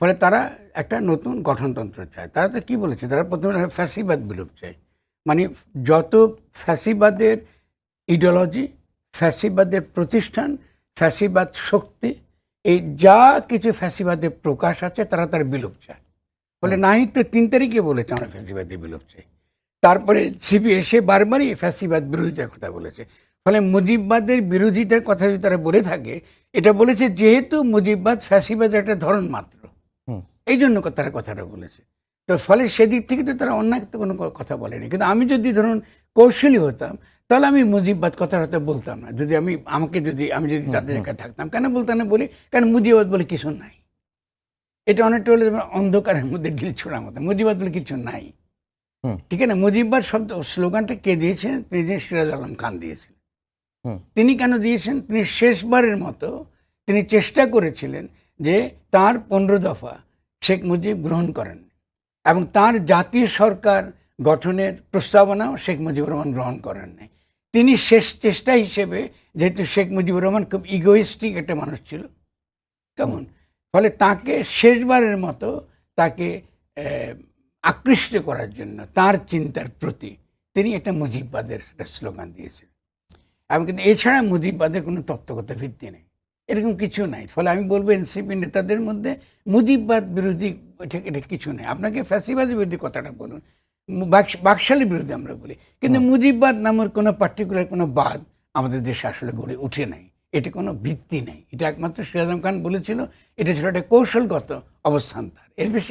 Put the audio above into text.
ফলে তারা একটা নতুন গঠনতন্ত্র চায়। তারা তো কি বলেছে? তারা প্রথমে ফ্যাসিবাদ বিলোপ চায়। মানে যত ফ্যাসিবাদের ইডিওলজি ফ্যাসিবাদের প্রতিষ্ঠান ফ্যাসিবাদ শক্তি এই যা কিছু ফ্যাসিবাদের প্রকাশ আছে তারা তার বিলোপ চায়। ফলে নাহিদ তো তিন তারিখে বলেছে আমরা ফ্যাসিবাদের বিলোপ চাই। তারপরে সিপি এসে বারবারই ফ্যাসিবাদ বিরোধিতার কথা বলেছে। ফলে মুজিববাদের বিরোধিতার কথা যদি তারা বলে থাকে এটা বলেছে যেহেতু মুজিববাদ ফ্যাসিবাদের একটা ধরন মাত্র। এই জন্য তারা কথাটা বলেছে। তো ফলে সেদিক থেকে তো তারা অন্য কোনো কথা বলেনি। কিন্তু আমি যদি ধরুন কৌশলী হতাম তাহলে আমি মুজিববাদ কথা হয়তো বলতাম না। যদি আমি আমাকে যদি আমি যদি তাদের একা থাকতাম কেন বলতাম না বলি? কারণ মুজিবাদ বলে কিছু নাই। এটা অনেকটা হলে অন্ধকারের মধ্যে ঢিল ছোড়ার মতো। মুজিবাদ বলে কিছু নাই। ঠিক আছে? না মুজিববাদ শব্দ স্লোগানটা কে দিয়েছেন? তিনি যে সিরাজ আলম খান দিয়েছেন তিনি কেন দিয়েছেন? তিনি শেষবারের মতো তিনি চেষ্টা করেছিলেন যে তার পনেরো দফা শেখ মুজিব গ্রহণ করেন। এবং তার জাতীয় সরকার গঠনের প্রস্তাবনাও শেখ মুজিবুর রহমান গ্রহণ করেন নাই। তিনি শেষ চেষ্টা হিসেবে যেহেতু শেখ মুজিবুর রহমান খুব ইগোইস্টিক একটা মানুষ ছিল, কেমন? ফলে তাকে শেষবারের মতো তাকে আকৃষ্ট করার জন্য তার চিন্তার প্রতি তিনি একটা মুজিববাদের একটা স্লোগান দিয়েছেন এবং কিন্তু এছাড়া মুজিববাদের কোনো তত্ত্বগত ভিত্তি নেই। এরকম কিছু নাই। ফলে আমি বলব এনসিপি নেতাদের মধ্যে মুজিববাদ বিরোধী এটা এটা কিছু নেই। আপনাকে ফ্যাসিবাদের বিরোধী কথাটা বলুন। বাকশালী বিরোধী আমরা বলি। কিন্তু মুজিববাদ নামের কোনো পার্টিকুলার কোনো বাদ আমাদের দেশে আসলে গড়ে উঠে নাই। এটা কোনো ভিত্তি নেই। এটা একমাত্র সিরাজম খান বলেছিল এটা ছিল একটা কৌশলগত অবস্থান তার। এর বেশি